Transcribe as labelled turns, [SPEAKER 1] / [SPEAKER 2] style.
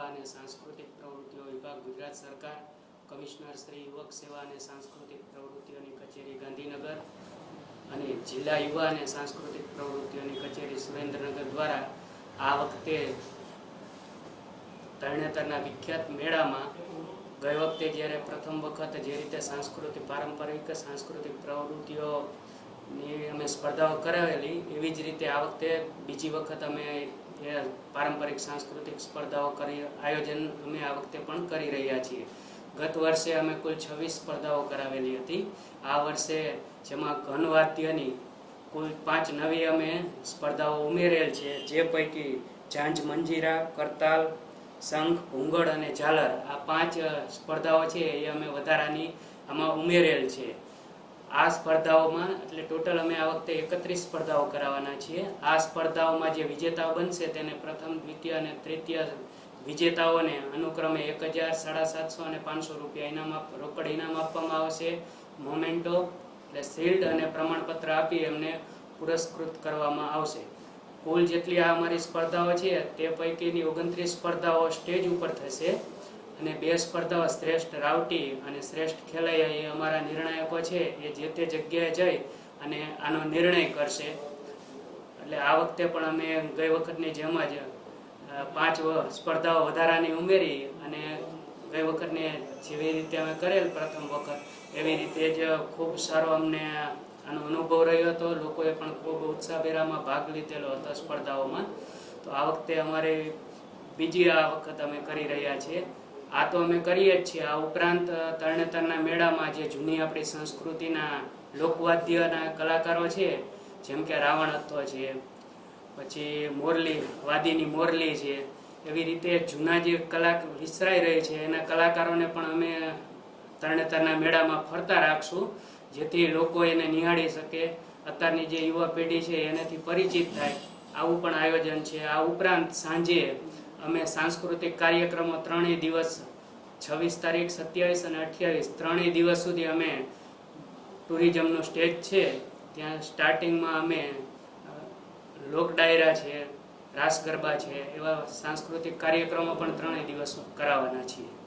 [SPEAKER 1] યુવા અને સાંસ્કૃતિક પ્રવૃત્તિઓ વિભાગ, ગુજરાત સરકાર, કમિશનર શ્રી યુવક સેવા અને સાંસ્કૃતિક પ્રવૃત્તિઓની કચેરી, ગાંધીનગર અને જિલ્લા યુવા અને સાંસ્કૃતિક પ્રવૃત્તિઓની કચેરી, સુરેન્દ્રનગર દ્વારા આ વખતે તરણેતરના વિખ્યાત મેળામાં ગઈ વખતે જ્યારે પ્રથમ વખત જે રીતે સાંસ્કૃતિક, પારંપરિક સાંસ્કૃતિક પ્રવૃત્તિઓની અમે સ્પર્ધાઓ કરાવેલી, એવી જ રીતે આ વખતે બીજી વખત અમે પારંપરિક સાંસ્કૃતિક સ્પર્ધાઓ કરી, આયોજન અમે આ વખતે પણ કરી રહ્યા છીએ. ગત વર્ષે અમે કુલ છવ્વીસ સ્પર્ધાઓ કરાવેલી હતી. આ વર્ષે જેમાં ઘનવાદ્યની કુલ પાંચ નવી અમે સ્પર્ધાઓ ઉમેરેલ છે, જે પૈકી ઝાંઝ, મંજીરા, કરતાલ, શંખ ભૂંગળ અને ઝાલર આ પાંચ સ્પર્ધાઓ છે એ અમે વધારાની આમાં ઉમેરેલ છે. આ સ્પર્ધાઓમાં, એટલે ટોટલ અમે આ વખતે એકત્રીસ સ્પર્ધાઓ કરાવવાના છીએ. આ સ્પર્ધાઓમાં જે વિજેતાઓ બનશે તેને પ્રથમ, દ્વિતીય અને તૃતીય વિજેતાઓને અનુક્રમે એક હજાર સાડા સાતસો અને પાંચસો રૂપિયા ઇનામ રોકડ ઇનામ આપવામાં આવશે. મોમેન્ટો, એટલે શિલ્ડ અને પ્રમાણપત્ર આપી એમને પુરસ્કૃત કરવામાં આવશે. કુલ જેટલી આ અમારી સ્પર્ધાઓ છે, તે પૈકીની ઓગણત્રીસ સ્પર્ધાઓ સ્ટેજ ઉપર થશે. અને બે સ્પર્ધાઓ શ્રેષ્ઠ રાવટી અને શ્રેષ્ઠ ખેલૈયા એ અમારા નિર્ણાયકો છે, એ જે તે જગ્યાએ જઈ અને આનો નિર્ણય કરશે. એટલે આ વખતે પણ અમે ગઈ વખતની જેમ જ પાંચ સ્પર્ધાઓ વધારાની ઉમેરી અને ગઈ વખતને જેવી રીતે અમે કરેલ પ્રથમ વખત, એવી રીતે જ ખૂબ સારો અમને આનો અનુભવ રહ્યો હતો. લોકોએ પણ ખૂબ ઉત્સાહભેરામાં ભાગ લીધેલો હતો સ્પર્ધાઓમાં. તો આ વખતે અમારે બીજી આ વખત અમે કરી રહ્યા છીએ. આ તો અમે કરીએ જ છીએ. આ ઉપરાંત તરણેતરના મેળામાં જે જૂની આપણી સંસ્કૃતિના લોકવાદ્યના કલાકારો છે, જેમ કે રાવણ હતો છે, પછી મોરલી, વાદીની મોરલી છે, એવી રીતે જૂના જે કલા વિસરાઈ રહી છે, એના કલાકારોને પણ અમે તરણેતરના મેળામાં ફરતા રાખશું. જેથી લોકો એને નિહાળી શકે. અત્યારની જે યુવા પેઢી છે એનાથી પરિચિત થાય. આવું પણ આયોજન છે. આ ઉપરાંત સાંજે અમે સાંસ્કૃતિક કાર્યક્રમો ત્રણેય દિવસ, છવ્વીસ તારીખ, સત્યાવીસ અને અઠ્યાવીસ, ત્રણેય દિવસ સુધી અમે ટુરિઝમનો સ્ટેજ છે. ત્યાં સ્ટાર્ટિંગમાં અમે લોક ડાયરા છે, રાસ ગરબા છે, એવા સાંસ્કૃતિક કાર્યક્રમો પણ ત્રણેય દિવસ કરાવવાના છીએ.